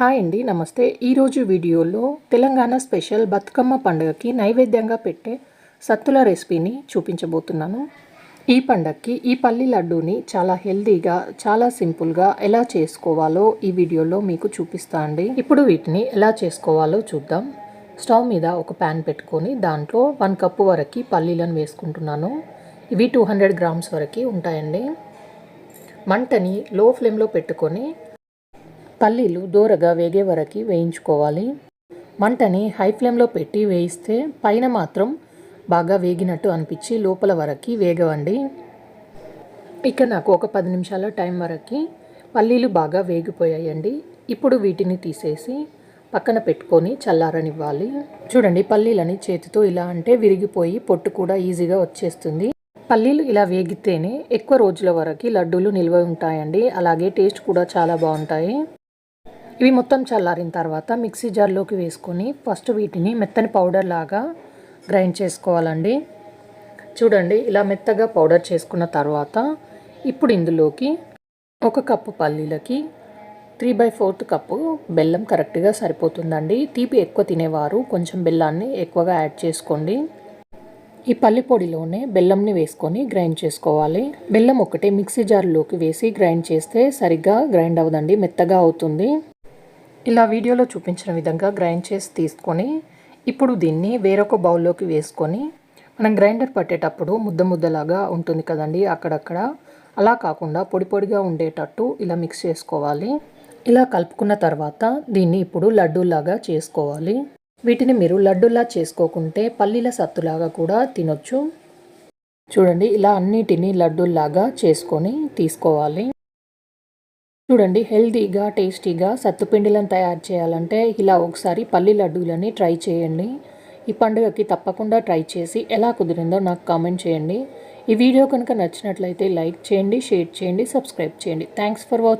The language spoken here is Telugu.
హాయ్ అండి నమస్తే. ఈరోజు వీడియోలో తెలంగాణ స్పెషల్ బతుకమ్మ పండుగకి నైవేద్యంగా పెట్టే సత్తుల రెసిపీని చూపించబోతున్నాను. ఈ పండగకి ఈ పల్లి లడ్డూని చాలా హెల్దీగా చాలా సింపుల్గా ఎలా చేసుకోవాలో ఈ వీడియోలో మీకు చూపిస్తా అండి. ఇప్పుడు వీటిని ఎలా చేసుకోవాలో చూద్దాం. స్టవ్ మీద ఒక ప్యాన్ పెట్టుకొని దాంట్లో వన్ కప్పు వరకు పల్లీలను వేసుకుంటున్నాను. ఇవి టూ హండ్రెడ్ గ్రామ్స్ వరకు ఉంటాయండి. మంటని లో ఫ్లేమ్లో పెట్టుకొని పల్లీలు దూరగా వేగే వరకు వేయించుకోవాలి. మంటని హై ఫ్లేమ్లో పెట్టి వేయిస్తే పైన మాత్రం బాగా వేగినట్టు అనిపించి లోపల వరకు వేగవండి. ఇక నాకు ఒక పది నిమిషాల టైం వరకు పల్లీలు బాగా వేగిపోయాయండి. ఇప్పుడు వీటిని తీసేసి పక్కన పెట్టుకొని చల్లారనివ్వాలి. చూడండి పల్లీలని చేతితో ఇలా అంటే విరిగిపోయి పొట్టు కూడా ఈజీగా వచ్చేస్తుంది. పల్లీలు ఇలా వేగితేనే ఎక్కువ రోజుల వరకు లడ్డూలు నిల్వ ఉంటాయండి. అలాగే టేస్ట్ కూడా చాలా బాగుంటాయి. ఇవి మొత్తం చల్లారిన తర్వాత మిక్సీ జార్లోకి వేసుకొని ఫస్ట్ వీటిని మెత్తని పౌడర్ లాగా గ్రైండ్ చేసుకోవాలండి. చూడండి ఇలా మెత్తగా పౌడర్ చేసుకున్న తర్వాత ఇప్పుడు ఇందులోకి ఒక కప్పు పల్లీలకి త్రీ బై ఫోర్త్ కప్పు బెల్లం కరెక్ట్గా సరిపోతుందండి. తీపి ఎక్కువ తినేవారు కొంచెం బెల్లాన్ని ఎక్కువగా యాడ్ చేసుకోండి. ఈ పల్లి పొడిలోనే బెల్లంని వేసుకొని గ్రైండ్ చేసుకోవాలి. బెల్లం ఒకటే మిక్సీ జార్లోకి వేసి గ్రైండ్ చేస్తే సరిగ్గా గ్రైండ్ అవ్వదండి మెత్తగా అవుతుంది. ఇలా వీడియోలో చూపించిన విధంగా గ్రైండ్ చేసి తీసుకొని ఇప్పుడు దీన్ని వేరొక బౌల్లోకి వేసుకొని మనం గ్రైండర్ పట్టేటప్పుడు ముద్ద ముద్దలాగా ఉంటుంది కదండి అక్కడక్కడ. అలా కాకుండా పొడి పొడిగా ఉండేటట్టు ఇలా మిక్స్ చేసుకోవాలి. ఇలా కలుపుకున్న తర్వాత దీన్ని ఇప్పుడు లడ్డూలాగా చేసుకోవాలి. వీటిని మీరు లడ్డూలా చేసుకోకుంటే పల్లీల సత్తులాగా కూడా తినొచ్చు. చూడండి ఇలా అన్నిటినీ లడ్డూలాగా చేసుకొని తీసుకోవాలి. చూడండి హెల్తీగా టేస్టీగా సత్తుపిండిలను తయారు చేయాలంటే ఇలా ఒకసారి పల్లి లడ్డూలని ట్రై చేయండి. ఈ పండుగకి తప్పకుండా ట్రై చేసి ఎలా కుదిరిందో నాకు కామెంట్ చేయండి. ఈ వీడియో కనుక నచ్చినట్లయితే లైక్ చేయండి షేర్ చేయండి సబ్స్క్రైబ్ చేయండి. Thanks for watching